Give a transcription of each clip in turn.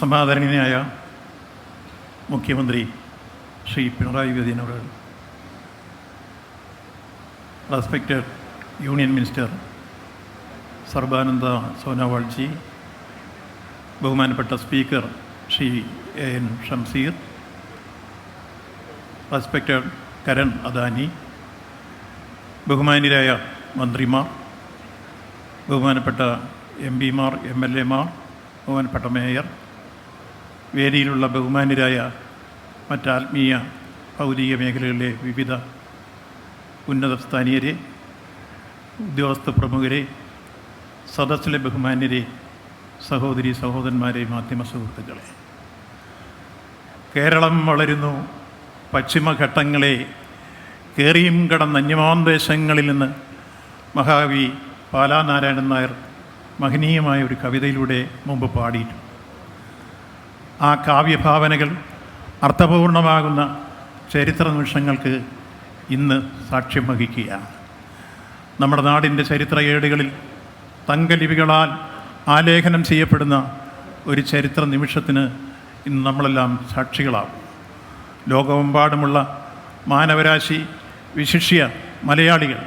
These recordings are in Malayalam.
സമാദരണീയനായ മുഖ്യമന്ത്രി ശ്രീ പിണറായി വിജയൻ അവർ respected union minister Sarbananda Sonowalji ബഹുമാനപ്പെട്ട speaker Shri A N Shamseer respected Karan Adani ബഹുമാന്യരായ മന്ത്രിമാർ ബഹുമാനപ്പെട്ട എം പിമാർ എം എൽ എമാർ ബഹുമാനപ്പെട്ട മേയർ വേദിയിലുള്ള ബഹുമാന്യരായ മറ്റാത്മീയ ഭൗതിക മേഖലകളിലെ വിവിധ ഉന്നത സ്ഥാനീയരെ ഉദ്യോഗസ്ഥ പ്രമുഖരെ സദസ്സിലെ ബഹുമാന്യരെ സഹോദരി സഹോദരന്മാരെ മാധ്യമ സുഹൃത്തുക്കളെ. കേരളം വളരുന്നു. പശ്ചിമഘട്ടങ്ങളെ കേറിയും കടന്ന അന്യമാന്തേശങ്ങളിൽ നിന്ന് മഹാകവി പാലാനാരായണൻ നായർ മഹനീയമായ ഒരു കവിതയിലൂടെ മുമ്പ് പാടിയിട്ടുണ്ട്. ആ കാവ്യഭാവനകൾ അർത്ഥപൂർണമാകുന്ന ചരിത്ര നിമിഷങ്ങൾക്ക് ഇന്ന് സാക്ഷ്യം വഹിക്കുകയാണ്. നമ്മുടെ നാടിന്റെ ചരിത്ര ഏടുകളിൽ തങ്കലിപികളാൽ ആലേഖനം ചെയ്യപ്പെടുന്ന ഒരു ചരിത്ര നിമിഷത്തിന് ഇന്ന് നമ്മളെല്ലാം സാക്ഷികളാകും ലോകമെമ്പാടുമുള്ള മാനവരാശി വിശിഷ്യ മലയാളികൾ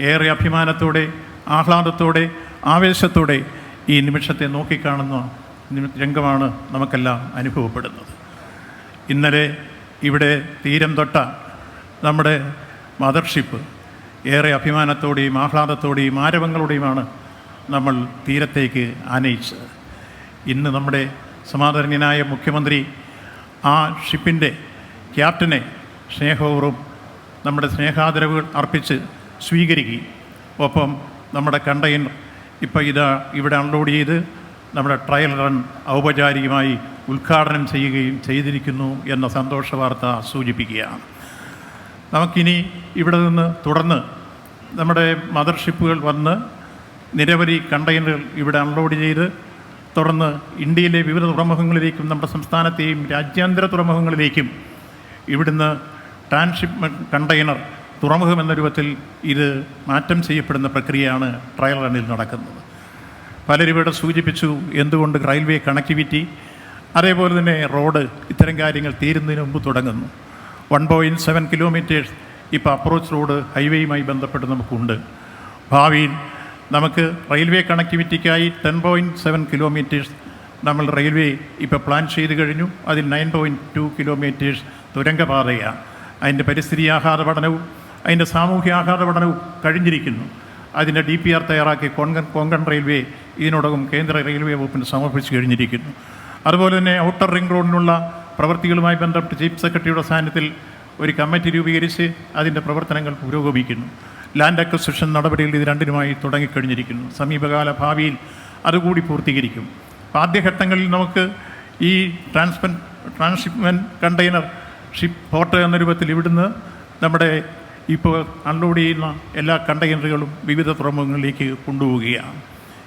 ഏറെ അഭിമാനത്തോടെ ആഹ്ലാദത്തോടെ ആവേശത്തോടെ ഈ നിമിഷത്തെ നോക്കിക്കാണുന്ന രംഗമാണ് നമുക്കെല്ലാം അനുഭവപ്പെടുന്നത്. ഇന്നലെ ഇവിടെ തീരം തൊട്ട നമ്മുടെ മദർഷിപ്പ് ഏറെ അഭിമാനത്തോടെയും ആഹ്ലാദത്തോടെയും ആരവങ്ങളോടെയുമാണ് നമ്മൾ തീരത്തേക്ക് ആനയിച്ചത്. ഇന്ന് നമ്മുടെ സമാദരണീയനായ മുഖ്യമന്ത്രി ആ ഷിപ്പിന്റെ ക്യാപ്റ്റനെ സ്നേഹപൂർവം നമ്മുടെ സ്നേഹാദരവുകൾ അർപ്പിച്ച് സ്വീകരിക്കുകയും ഒപ്പം നമ്മുടെ കണ്ടെയ്നർ ഇപ്പോൾ ഇതാ ഇവിടെ അൺലോഡ് ചെയ്ത് നമ്മുടെ ട്രയൽ റൺ ഔപചാരികമായി ഉദ്ഘാടനം ചെയ്യുകയും ചെയ്തിരിക്കുന്നു എന്ന സന്തോഷ വാർത്ത സൂചിപ്പിക്കുകയാണ്. നമുക്കിനി ഇവിടെ നിന്ന് തുടർന്ന് നമ്മുടെ മദർഷിപ്പുകൾ വന്ന് നിരവധി കണ്ടെയ്നറുകൾ ഇവിടെ അൺലോഡ് ചെയ്ത് തുടർന്ന് ഇന്ത്യയിലെ വിവിധ തുറമുഖങ്ങളിലേക്കും നമ്മുടെ സംസ്ഥാനത്തെയും രാജ്യാന്തര തുറമുഖങ്ങളിലേക്കും ഇവിടുന്ന് ട്രാൻസ്ഷിപ്മെന്റ് കണ്ടെയ്നർ തുറമുഖം എന്ന രൂപത്തിൽ ഇത് മാറ്റം ചെയ്യപ്പെടുന്ന പ്രക്രിയയാണ് ട്രയൽ റണ്ണിൽ നടക്കുന്നത്. പലരും ഇവിടെ സൂചിപ്പിച്ചു എന്തുകൊണ്ട് റെയിൽവേ കണക്ടിവിറ്റി അതേപോലെ തന്നെ റോഡ് ഇത്തരം കാര്യങ്ങൾ തീരുന്നതിന് മുമ്പ് തുടങ്ങുന്നു. വൺ പോയിന്റ് സെവൻ കിലോമീറ്റേഴ്സ് ഇപ്പോൾ അപ്രോച്ച് റോഡ് ഹൈവേയുമായി ബന്ധപ്പെട്ട് നമുക്കുണ്ട്. ഭാവിയിൽ നമുക്ക് റെയിൽവേ കണക്ടിവിറ്റിക്കായി ടെൻ പോയിന്റ് സെവൻ കിലോമീറ്റേഴ്സ് നമ്മൾ റെയിൽവേ ഇപ്പോൾ പ്ലാൻ ചെയ്ത് കഴിഞ്ഞു. അതിൽ നയൻ പോയിന്റ് ടു കിലോമീറ്റേഴ്സ് തുരങ്കപാതയാണ്. അതിന്റെ പരിസ്ഥിതി ആഹാര പഠനവും അതിന്റെ സാമൂഹ്യ ആഹാര പഠനവും കഴിഞ്ഞിരിക്കുന്നു. അതിന്റെ ഡി പി ആർ തയ്യാറാക്കി കൊങ്കൺ കൊങ്കൺ റെയിൽവേ ഇതിനോടകം കേന്ദ്ര റെയിൽവേ വകുപ്പിന് സമർപ്പിച്ചു കഴിഞ്ഞിരിക്കുന്നു. അതുപോലെ തന്നെ ഔട്ടർ റിംഗ് റോഡിനുള്ള പ്രവൃത്തികളുമായി ബന്ധപ്പെട്ട് ചീഫ് സെക്രട്ടറിയുടെ സാന്നിധ്യത്തിൽ ഒരു കമ്മിറ്റി രൂപീകരിച്ച് അതിന്റെ പ്രവർത്തനങ്ങൾ പുരോഗമിക്കുന്നു. ലാൻഡ് അക്വസിഷൻ നടപടികൾ ഇത് രണ്ടിനുമായി തുടങ്ങിക്കഴിഞ്ഞിരിക്കുന്നു. സമീപകാല ഭാവിയിൽ അതുകൂടി പൂർത്തീകരിക്കും. അപ്പോൾ ആദ്യഘട്ടങ്ങളിൽ നമുക്ക് ഈ ട്രാൻസ്പെൻ ട്രാൻസ്ഷിപ്മെന്റ് കണ്ടെയ്നർ ഷിപ്പ് പോർട്ട് എന്ന രൂപത്തിൽ ഇവിടുന്ന് നമ്മുടെ ഇപ്പോൾ അൺലോഡ് ചെയ്യുന്ന എല്ലാ കണ്ടെയ്നറുകളും വിവിധ തുറമുഖങ്ങളിലേക്ക് കൊണ്ടുപോവുകയാണ്.